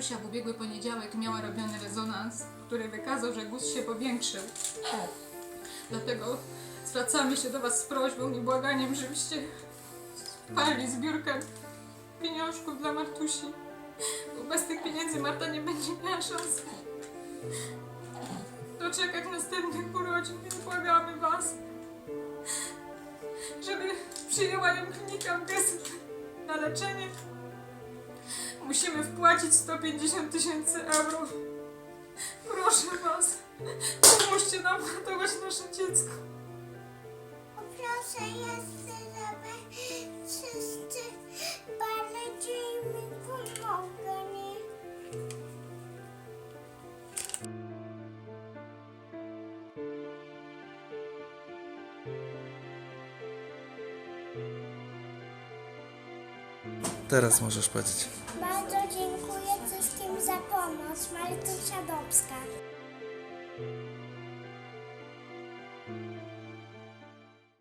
Martusia w ubiegły poniedziałek miała robiony rezonans, który wykazał, że guz się powiększył. Dlatego zwracamy się do Was z prośbą i błaganiem, żebyście spali zbiórkę pieniążków dla Martusi. Bo bez tych pieniędzy Marta nie będzie miała szans doczekać następnych urodzin, więc błagamy Was, żeby przyjęła ją klinika w na leczenie. Musimy wpłacić 150 tysięcy euro. Proszę Was, pomóżcie nam ratować nasze dziecko. Proszę jeszcze, żeby wszyscy bardziej mi pomogli. Teraz możesz powiedzieć. Bardzo dziękuję wszystkim za pomoc. Martusia Dobska.